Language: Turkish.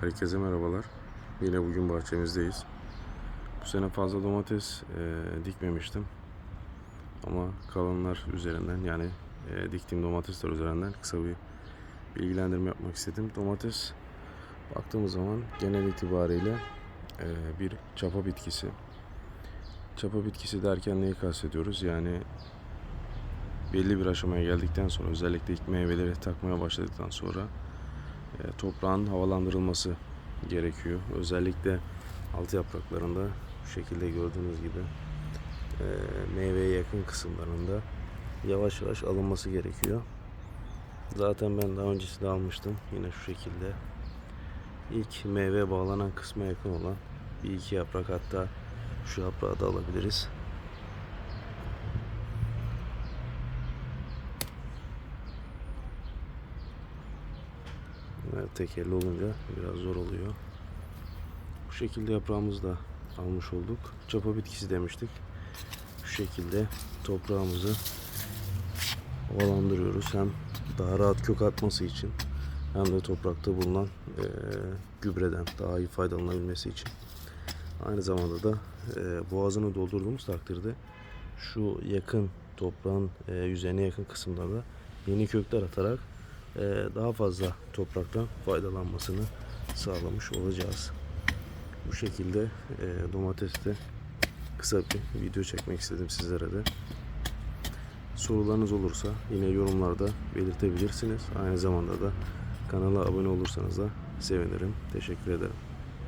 Herkese merhabalar. Yine bugün bahçemizdeyiz. Bu sene fazla domates e, dikmemiştim. Ama kalanlar üzerinden yani e, diktiğim domatesler üzerinden kısa bir bilgilendirme yapmak istedim. Domates baktığımız zaman genel itibariyle e, bir çapa bitkisi. Çapa bitkisi derken neyi kastediyoruz? Yani belli bir aşamaya geldikten sonra özellikle ilk meyveleri takmaya başladıktan sonra toprağın havalandırılması gerekiyor. Özellikle alt yapraklarında bu şekilde gördüğünüz gibi e, meyveye yakın kısımlarında yavaş yavaş alınması gerekiyor. Zaten ben daha öncesinde almıştım. Yine şu şekilde ilk meyve bağlanan kısma yakın olan bir iki yaprak hatta şu yaprağı da alabiliriz. Evet, tek elle olunca biraz zor oluyor. Bu şekilde yaprağımızı da almış olduk. Çapa bitkisi demiştik. Şu şekilde toprağımızı havalandırıyoruz. Hem daha rahat kök atması için hem de toprakta bulunan eee, gübreden daha iyi faydalanabilmesi için. Aynı zamanda da eee, boğazını doldurduğumuz takdirde şu yakın toprağın eee, yüzeyine yakın kısımlarda yeni kökler atarak daha fazla topraktan faydalanmasını sağlamış olacağız. Bu şekilde eee domateste kısa bir video çekmek istedim sizlere de. Sorularınız olursa yine yorumlarda belirtebilirsiniz. Aynı zamanda da kanala abone olursanız da sevinirim. Teşekkür ederim.